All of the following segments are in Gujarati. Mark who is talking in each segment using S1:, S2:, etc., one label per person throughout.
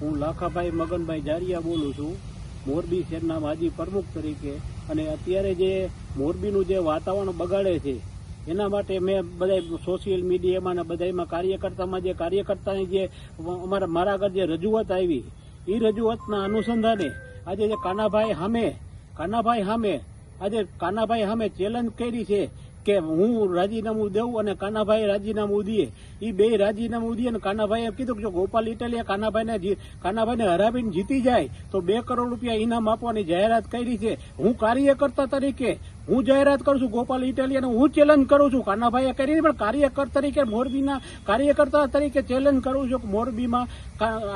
S1: હું લાખાભાઈ મગનભાઈ જારિયા બોલું છું. મોરબી શહેરના માજી પ્રમુખ તરીકે અને અત્યારે જે મોરબીનું જે વાતાવરણ બગાડે છે, એના માટે મેં બધા સોશિયલ મીડિયામાં અને બધામાં કાર્યકર્તામાં જે કાર્યકર્તાની જે અમારા, મારા આગળ જે રજૂઆત આવી એ રજૂઆતના અનુસંધાને આજે જે કાનાભાઈ સામે કાનાભાઈ સામે આજે કાનાભાઈ સામે ચેલેન્જ કરી છે કે હું રાજીનામું દઉં અને કાનાભાઈ રાજીનામું દે એ બે રાજીનામું દે અને કાનાભાઈએ કીધું કે જો ગોપાલ ઇટાલિયા કાનાભાઈને કાનાભાઈને હરાવીને જીતી જાય, તો બે કરોડ રૂપિયા ઇનામ આપવાની જાહેરાત કરી છે. હું કાર્યકર્તા તરીકે હું જાહેરાત કરું છું ગોપાલ ઇટાલિયાને હું ચેલેન્જ કરું છું. કાનાભાઈએ કરી પણ કાર્યકર તરીકે મોરબીના કાર્યકર્તા તરીકે ચેલેન્જ કરું છું કે મોરબીમાં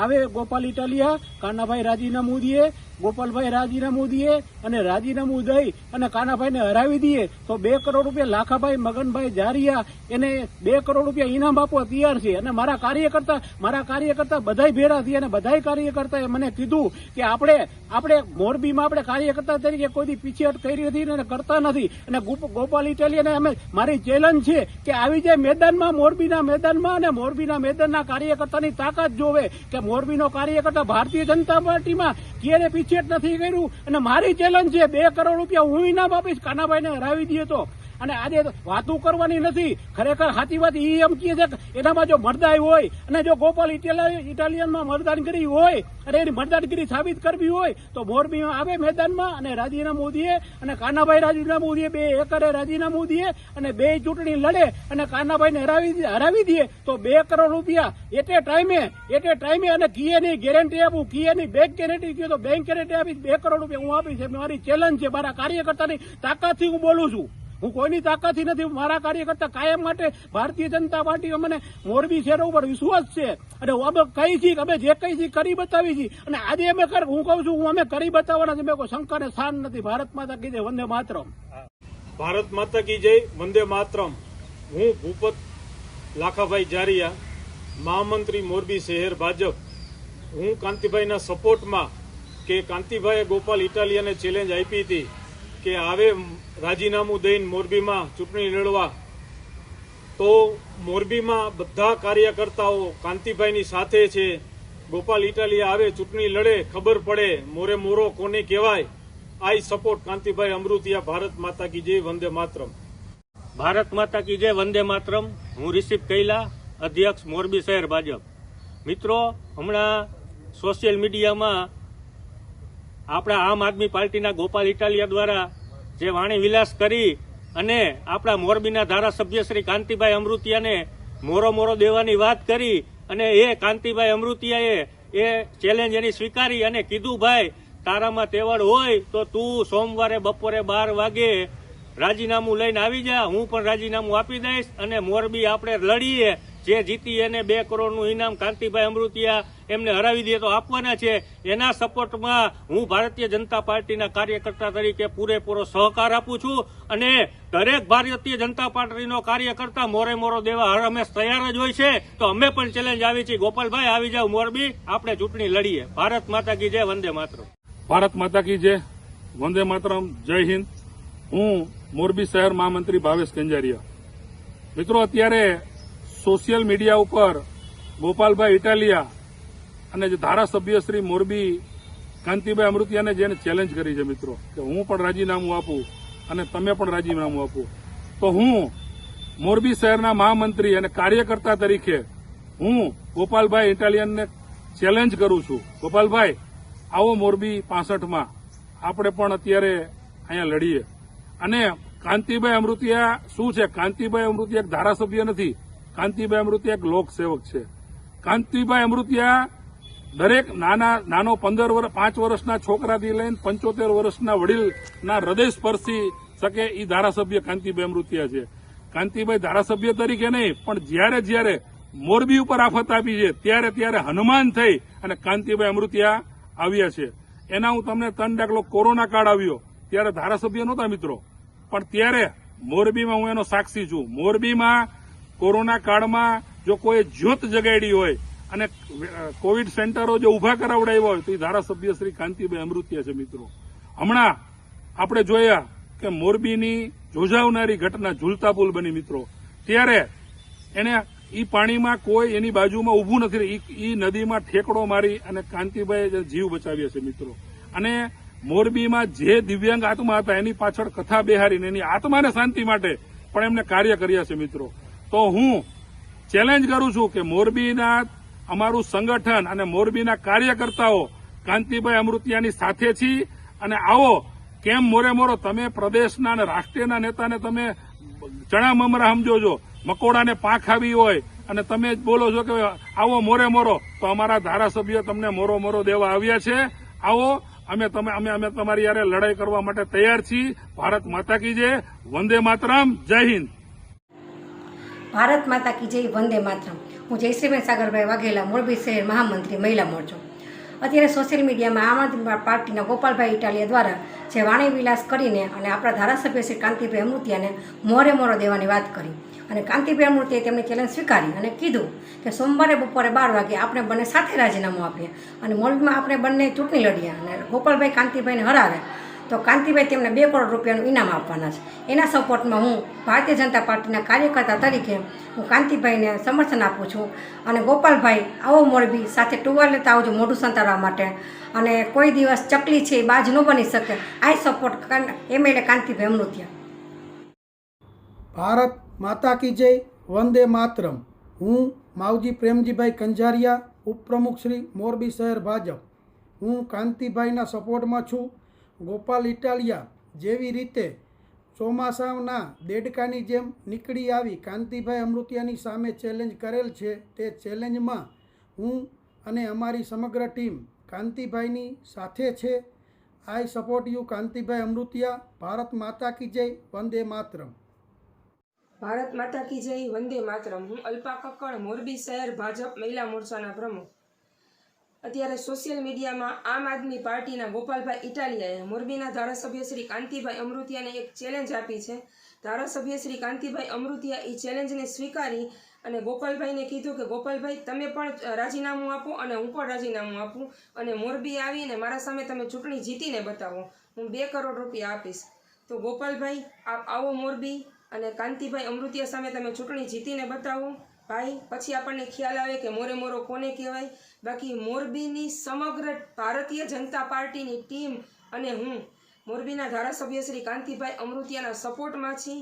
S1: આવે ગોપાલ ઇટાલિયા, કાનાભાઈ રાજીનામું દે ગોપાલભાઈ રાજીનામું દે અને રાજીનામું દઈ અને કાનાભાઈને હરાવી દઈએ તો બે કરોડ રૂપિયા લાખાભાઈ, મગનભાઈ જારિયા એને બે કરોડ રૂપિયા ઇનામ આપવા તૈયાર છે. અને મારા કાર્યકર્તા મારા કાર્યકર્તા બધાય ભેળા થયા અને બધાય કાર્યકર્તાએ મને કીધું કે આપણે આપણે મોરબીમાં આપણે કાર્યકર્તા તરીકે કોઈ પીછેહટ કરી હતી અને કરતા નથી. અને ગોપાલ ઇટાલિયાને અમે, મારી ચેલેન્જ છે કે આવી જાય મેદાનમાં, મોરબીના મેદાનમાં અને મોરબીના મેદાનના કાર્યકર્તાની તાકાત જોવે કે મોરબીનો કાર્યકર્તા ભારતીય જનતા પાર્ટીમાં ક્યારે પીછેટ નથી કર્યું. અને મારી ચેલેન્જ છે, બે કરોડ રૂપિયા હું ઇનામ આપીશ, કાનાભાઈને હરાવી દઈએ તો. અને આજે વાતું કરવાની નથી. ખરેખર સાચી વાત ઈ એમ કહે છે એનામાં જો મરદાઈ હોય અને જો ગોપાલ ઇટાલિયનમાં મરદાનગીરી હોય અને એની મરદાનગીરી સાબિત કરવી હોય, તો મોરબીમાં આવે મેદાનમાં અને રાજીનામું દે અને કાનાભાઈ રાજીનામું દે બે એકરે રાજીનામું દે અને બે ચૂંટણી લડે અને કાનાભાઈને હરાવી હરાવી દે, તો બે કરોડ રૂપિયા એટે ટાઈમે એટે ટાઈમે અને કીએની ગેરંટી આપું કીએની બેંક ગેરંટી કહ્યું તો બેંક ગેરંટી આપીશ, બે કરોડ રૂપિયા હું આપીશ. એ મારી ચેલેન્જ છે, મારા કાર્યકર્તાની તાકાતથી હું બોલું છું. હું કોઈની તાકાતથી નથી મારા કાર્યકર્તા કાયમ માટે ભારતીય જનતા પાર્ટી મને મોરબી શહેર ઉપર વિશ્વાસ છે. અને અમે કઈ છીએ કે અમે જે કઈ છીએ કરી બતાવી છીએ અને આજે અમે હું કહું છું, હું અમે કરી બતાવવાના છે, મેં કોઈ શંકાને સ્થાન નથી. ભારત માતા કીધે વંદે માતરમ.
S2: ભારત માતા કી જય, વંદે માતરમ. હું ભૂપત લાખાભાઈ જારિયા, મહામંત્રી મોરબી શહેર ભાજપ. હું કાંતિભાઈના સપોર્ટમાં કે કાંતિભાઈએ ગોપાલ ઇટાલિયાને ચેલેન્જ આપી હતી. કે આવે રાજીનામું દઈને મોરબીમાં ચૂંટણી લડવા, તો મોરબીમાં બધા કાર્યકર્તાઓ કાંતિભાઈની સાથે છે. ગોપાલ ઇટાલિયા આવે, ચૂંટણી લડે, ખબર પડે, મોરે મોરો કોને કહેવાય? આઈ સપોર્ટ કાંતિભાઈ અમૃતિયા, ભારત માતા કી જય, વંદે માતરમ.
S3: ભારત માતા કી જય, વંદે માતરમ. હું રિષિભ કૈલા, અધ્યક્ષ મોરબી શહેર ભાજપ. મિત્રો, હમણાં સોશિયલ મીડિયામાં આપણા આમ આદમી પાર્ટીના ગોપાલ ઇટાલિયા દ્વારા જે વાણી વિલાસ કરી અને આપણા મોરબીના ધારાસભ્ય શ્રી કાંતિભાઈ અમૃતિયાને મોરો મોરો દેવાની વાત કરી અને એ કાંતિભાઈ અમૃતિયાએ એ ચેલેન્જ એની સ્વીકારી અને કીધું, ભાઈ, તારામાં તેવડ હોય તો તું સોમવારે બપોરે બાર વાગે રાજીનામું લઈને આવી જા, હું પણ રાજીનામું આપી દઈશ અને મોરબી આપણે લડીએ જે જીતી એને બે કરોડનું ઇનામ કાંતિભાઈ અમૃતિયા એમને હરાવી દે તો આપવાના છે. એના સપોર્ટમાં હું ભારતીય જનતા પાર્ટીના કાર્યકર્તા તરીકે પૂરેપૂરો સહકાર આપું છું અને દરેક ભારતીય જનતા પાર્ટીનો કાર્યકર્તા મોરે મોરો દેવા હર હંમેશ તૈયાર જ હોય છે. તો અમે પણ ચેલેન્જ આવી છીએ ગોપાલભાઈ, આવી જાવ મોરબી. આપણે ચૂંટણી લડીએ. ભારત માતા કી જય, વંદે માત્ર
S4: ભારત માતા કી જય, વંદે માતરમ. જય હિન્દ. હું મોરબી શહેર મહામંત્રી ભાવેશ કંજારિયા મિત્રો, અત્યારે સોશિયલ મીડિયા ઉપર ગોપાલભાઈ ઇટાલિયા અને જે ધારાસભ્ય શ્રી મોરબી કાંતિભાઈ અમૃતિયાને જેને ચેલેન્જ કરી છે મિત્રો, કે હું પણ રાજીનામું આપું અને તમે પણ રાજીનામું આપો. તો હું મોરબી શહેરના મહામંત્રી અને કાર્યકર્તા તરીકે હું ગોપાલભાઈ ઇટાલિયનને ચેલેન્જ કરું છું. ગોપાલભાઈ, આવો મોરબી પાસઠમાં આપણે પણ અત્યારે અહીંયા લડીએ. અને કાંતિભાઈ અમૃતિયા શું છે? કાંતિભાઈ અમૃતિયા એક ધારાસભ્ય નથી. કાંતિભાઈ અમૃતિયા એક લોકસેવક છે. કાંતિભાઈ અમૃતિયા દરેક નાના, નાનો પંદર વર્ષ પાંચ વર્ષના છોકરાથી લઈને પંચોતેર વર્ષના વડીલના હૃદય સ્પર્શી શકે એ ધારાસભ્ય કાંતિભાઈ અમૃતિયા છે. કાંતિભાઈ ધારાસભ્ય તરીકે નહીં, પણ જ્યારે જ્યારે મોરબી ઉપર આફત આપી છે, ત્યારે ત્યારે હનુમાન થઈ અને કાંતિભાઈ અમૃતિયા આવ્યા છે. એના હું તમને ત્રણ દાખલો કોરોના કાળ આવ્યો. ત્યારે ધારાસભ્ય નહોતા મિત્રો. પણ ત્યારે મોરબીમાં હું એનો સાક્ષી છું. મોરબીમાં કોરોના કાળમાં જો કોઈ જ્યોત જગાડી હોય અને કોવિડ સેન્ટરો જો ઊભા કરાવડાવ્યા હોય તો એ ધારાસભ્ય શ્રી કાંતિભાઈ અમૃતિયા છે મિત્રો. હમણાં આપણે જોયા કે મોરબીની જોજાવનારી ઘટના ઝૂલતા પુલ બની મિત્રો. ત્યારે એને એ પાણીમાં કોઈ એની બાજુમાં ઊભું નથી એ નદીમાં ઠેકડો મારી અને કાંતિભાઈ જીવ બચાવ્યા છે મિત્રો. અને મોરબીમાં જે દિવ્યાંગ આત્મા હતા એની પાછળ કથા બેહારીને એની આત્માને શાંતિ માટે પણ એમને કાર્ય કર્યા છે મિત્રો. તો હું ચેલેન્જ કરું છું કે મોરબીના અમારું સંગઠન અને મોરબીના કાર્યકર્તાઓ કાંતિભાઈ અમૃતિયાની સાથે છીએ અને આવો, કેમ મોરે મોરો, તમે પ્રદેશના અને રાષ્ટ્રીયના નેતાને તમે ચણા મમરા સમજો છો મકોડાને પાંખ આવી હોય અને તમે જ બોલો છો કે આવો મોરે મોરો, તો અમારા ધારાસભ્યો તમને મોરો મોરો દેવા આવ્યા છે. આવો, અમે તમે, અમે અમે તમારી યારે લડાઈ કરવા માટે તૈયાર છીએ ભારત માતા કી જય. વંદે માતરમ. જય હિન્દ.
S5: ભારત માતા કી જય, વંદે માતરમ. હું જયશ્રીબેન સાગરભાઈ વાઘેલા, મોરબી શહેર મહામંત્રી મહિલા મોરચો. અત્યારે સોશિયલ મીડિયામાં આમ આદમી પાર્ટીના ગોપાલભાઈ ઇટાલિયા દ્વારા જે વાણી વિલાસ કરીને અને આપણા ધારાસભ્ય શ્રી કાંતિભાઈ અમૃતિયાને મોરે મોરો દેવાની વાત કરી. અને કાંતિભાઈ અમૃતિએ તેમની ચેલેન્જ સ્વીકારી અને કીધું કે સોમવારે બપોરે બાર વાગે આપણે બંને સાથે રાજીનામું આપીએ. અને મોરબીમાં આપણે બંને ચૂંટણી લડીએ અને ગોપાલભાઈ કાંતિભાઈને હરાવે. તો કાંતિભાઈ તેમને બે કરોડ રૂપિયાનું ઇનામ આપવાના છે. એના સપોર્ટમાં હું ભારતીય જનતા પાર્ટીના કાર્યકર્તા તરીકે હું કાંતિભાઈને સમર્થન આપું છું અને ગોપાલભાઈ આવો મોરબી સાથે ટુવાલ લેતા આવજો મોઢું સંતાડવા માટે. અને કોઈ દિવસ ચકલી છે એ બાજ ન બની શકે. I support MLA Kantibhai Amrutiya
S6: Bharat Mata કી જય, વંદે માતરમ. હું માવજી પ્રેમજીભાઈ કંજારિયા, ઉપપ્રમુખ શ્રી મોરબી શહેર ભાજપ. હું કાંતિભાઈના સપોર્ટમાં છું. ગોપાલ ઇટાલિયા જેવી રીતે ચોમાસાના દેડકાની જેમ નીકળી આવી કાંતિભાઈ અમૃતિયાની સામે ચેલેન્જ કરેલ છે, તે ચેલેન્જમાં હું અને અમારી સમગ્ર ટીમ કાંતિભાઈની સાથે છે. I support you Kantibhai Amrutiya. Bharat Mata કી જય, વંદે માતરમ.
S7: ભારત માતા કી જય, વંદે માતરમ. હું અલ્પા કક્કડ મોરબી શહેર ભાજપ મહિલા મોરચાના પ્રમુખ. અત્યારે સોશિયલ મીડિયામાં આમ આદમી પાર્ટીના ગોપાલભાઈ ઇટાલિયાએ મોરબીના ધારાસભ્ય શ્રી કાંતિભાઈ અમૃતિયાને એક ચેલેન્જ આપી છે. ધારાસભ્ય શ્રી કાંતિભાઈ અમૃતિયા એ ચેલેન્જને સ્વીકારી અને ગોપાલભાઈને કીધું કે, ગોપાલભાઈ, તમે પણ રાજીનામું આપો અને હું પણ રાજીનામું આપું અને મોરબી આવીને મારા સામે તમે ચૂંટણી જીતીને બતાવો. હું બે કરોડ રૂપિયા આપીશ. તો ગોપાલભાઈ, આપ આવો મોરબી અને કાંતિભાઈ અમૃતિયા સામે તમે ચૂંટણી જીતીને બતાવો. ભાઈ, પછી આપણને ખ્યાલ આવે કે મોરે મોરો કોને કહેવાય? બાકી મોરબીની સમગ્ર ભારતીય જનતા પાર્ટીની ટીમ અને હું, મોરબીના ધારાસભ્ય શ્રી કાંતિભાઈ અમૃતિયાના સપોર્ટમાં છીએ.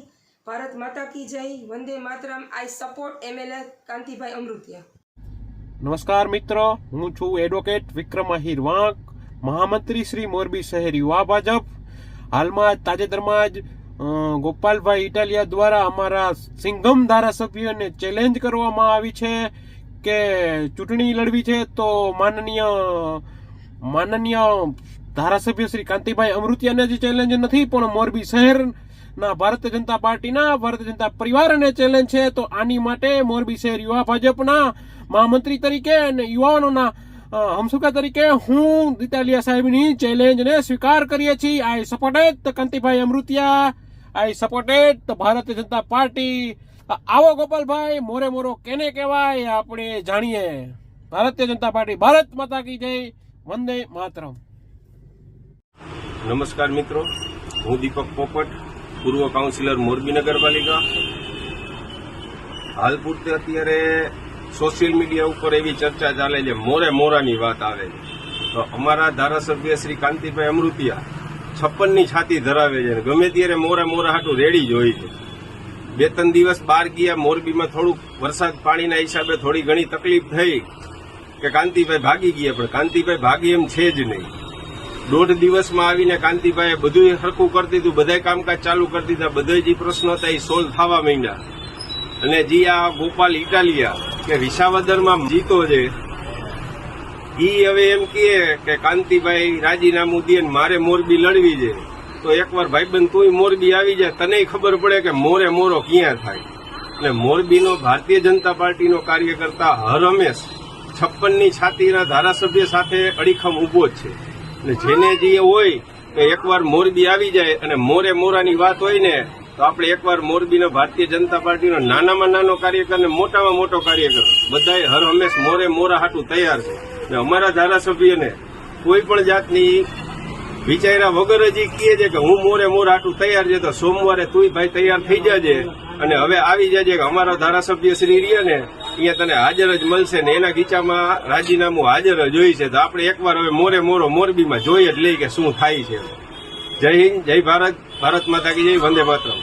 S7: ભારત માતા કી જય, Vande Mataram. I support MLA Kantibhai Amrutiya.
S8: નમસ્કાર મિત્રો, હું છું એડવોકેટ વિક્રમ આહિર વાંક મહામંત્રી શ્રી મોરબી શહેર યુવા ભાજપ. હાલમાં તાજેતરમાં જ ગોપાલભાઈ ઇટાલિયા દ્વારા અમારા સિંઘમ ધારાસભ્યને ચેલેન્જ કરવામાં આવી છે કે ચૂંટણી લડવી છે તો માનનીય માનનીય ધારાસભ્ય શ્રી કાંતિભાઈ અમૃતિયાને જે ચેલેન્જ નથી, પણ મોરબી શહેરના ભારતીય જનતા પાર્ટીના, ભારતીય જનતા પરિવારને ચેલેન્જ છે. તો આની માટે મોરબી શહેર યુવા ભાજપના મહામંત્રી તરીકે અને યુવાનોના હમસુકા તરીકે હું દિતાલિયા સાહેબની ચેલેન્જને સ્વીકાર કરીએ છીએ. I supported Kantibhai Amrutiya. I supported Bharatiya Janata Party. આવો ગોપાલભાઈ, મોરે મોરો કેને કહેવાય આપણે જાણીએ. ભારતીય જનતા પાર્ટી, ભારત માતા કી જય, વંદે માતરમ.
S9: નમસ્કાર મિત્રો, હું દીપક પોપટ, પૂર્વ કાઉન્સિલર મોરબી નગરપાલિકા. હાલ પૂરતે અત્યારે સોશિયલ મીડિયા ઉપર એવી ચર્ચા ચાલે છે, મોરે મોરાની વાત આવે છે. તો અમારા ધારાસભ્ય શ્રી કાંતિભાઈ અમૃતિયા છપ્પનની છાતી ધરાવે છે ગમે ત્યારે મોરે મોરા હાટું રેડી જ હોય છે. બે ત્રણ દિવસ બહાર ગયા, મોરબીમાં થોડુંક વરસાદ પાણીના હિસાબે થોડી ઘણી તકલીફ થઈ કે કાંતિભાઈ ભાગી ગયા, પણ કાંતિભાઈ ભાગી એમ છે જ નહીં. દોઢ દિવસમાં આવીને કાંતિભાઈએ બધું હરખું કરી દીધું બધા કામકાજ ચાલુ કરી દીધા બધા જે પ્રશ્નો હતા એ સોલ્વ થવા માંડ્યા. અને જે આ ગોપાલ ઇટાલિયા કે વિસાવદરમાં જીતો છે. ઈ હવે એમ કહે કે કાંતિભાઈ રાજીનામું દે મારે મોરબી લડવી છે. તો એકવાર ભાઈબંધ તુંય મોરબી આવી જાય તને ખબર પડે કે મોરે મોરો ક્યાં થાય. અને મોરબીનો ભારતીય જનતા પાર્ટીનો કાર્યકર્તા હર હંમેશ છપ્પનની છાતીના ધારાસભ્ય સાથે અડીખમ ઊભો જ છે. અને જેને જે હોય કે એકવાર મોરબી આવી જાય અને મોરે મોરાની વાત હોય ને તો આપણે એકવાર મોરબીના ભારતીય જનતા પાર્ટીનો નાનામાં નાનો કાર્યકર અને મોટામાં મોટો કાર્યકર બધાએ હર હંમેશ મોરે મોરા હાટું તૈયાર છે. અને અમારા ધારાસભ્યને કોઈ પણ જાતની વિચાર્યા વગર જ કહે છે કે હું મોરે મોરા હાટું તૈયાર છે તો સોમવારે તું ભાઈ તૈયાર થઈ જાજે. અને હવે આવી જાજે કે અમારા ધારાસભ્ય શ્રી રહ્યા ને અહીંયા તને હાજર જ મળશે ને એના ખીચામાં રાજીનામું હાજર જ હોય છે. તો આપણે એકવાર હવે મોરે મોરો મોરબીમાં જોઈએ જ લઈ કે શું થાય છે. જય હિન્દ જય ભારત ભારત માતા કી જય વંદે માતરમ.